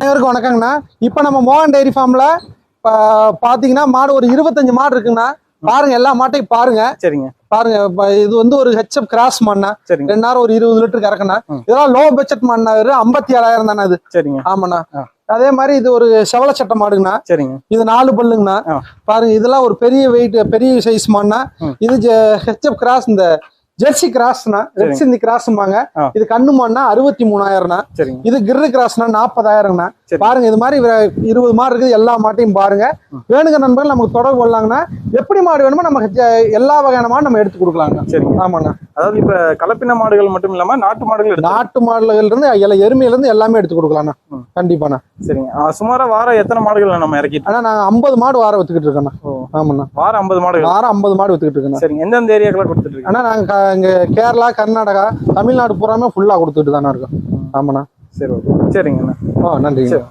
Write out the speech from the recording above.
அனைவருக்கும் வணக்கங்கண்ணா. இப்போ நம்ம மோகன் டைரி ஃபார்ம்ல பாத்தீங்கன்னா மாடு ஒரு இருபத்தஞ்சு மாடு இருக்குங்கண்ணா. பாருங்க எல்லா மாட்டையும் பாருங்க. சரிங்க. பாருங்க இப்ப இது வந்து ஒரு ஹெச்எப் கிராஸ் மண்ணா ரெண்டு நேரம் ஒரு இருபது லிட்டர் கறக்கண்ணா. இதெல்லாம் லோ பட்ஜெட் மண்ணா ஐம்பத்தி ஏழாயிரம் தானே அது சரிங்க. ஆமாண்ணா. அதே மாதிரி இது ஒரு செவல சட்டை மாடுங்கண்ணா. சரிங்க. இது நாலு பல்லுங்கண்ணா. பாருங்க இதெல்லாம் ஒரு பெரிய வெயிட் பெரிய சைஸ் மாடுனா ம். இது ஹெச்எப் கிராஸ் இந்த ஜெர்சி கிராஸ்னா ரெட் சிந்தி கிராஸ்ம்பாங்க. ஆ. இது கண்ணு மாடுனா அறுபத்தி மூணாயிரம்னா. இது கிர்ரு கிராஸ்னா நாற்பதாயிரம்னா. சரி. பாருங்க இது மாதிரி இருபது மாடு இருக்குது எல்லா மாட்டையும் பாருங்க. வேணுங்க நண்பர்கள் நமக்கு தொடர்பு கொள்ளாங்கன்னா எப்படி மாடு வேணுமோ நம்ம எல்லா வகையான மாடு நம்ம எடுத்து கொடுக்கலாங்க. சரிங்க. ஆமாண்ணா. அதாவது இப்ப கலப்பின மாடுகள் மட்டும் இல்லாம நாட்டு மாடுகள் நாட்டு மாடுல இருந்து எல்லா எருமையில இருந்து எல்லாமே எடுத்து கொடுக்கலாம்ண்ணா. கண்டிப்பாண்ணா. சரிங்க. சுமாரா வாரம் எத்தனை மாடுகள் நம்ம இறக்கிட்டு? ஆனா நாங்க ஐம்பது மாடு வாரம் வித்துக்கிட்டு இருக்கோண்ணா. ஓ. ஆமாண்ணா. வாரம் ஐம்பது மாடுகள் வாரம் ஐம்பது மாடு வித்துக்கிட்டு சரிங்க. எந்தெந்த ஏரியாக்களை கொடுத்துட்டு இங்க கேரளா கர்நாடகா தமிழ்நாடு பூராமே ஃபுல்லா கொடுத்துட்டு தானே இருக்கோம். ஆமாண்ணா. சரி ஓகே. சரிங்கண்ணா. ஓ சரி.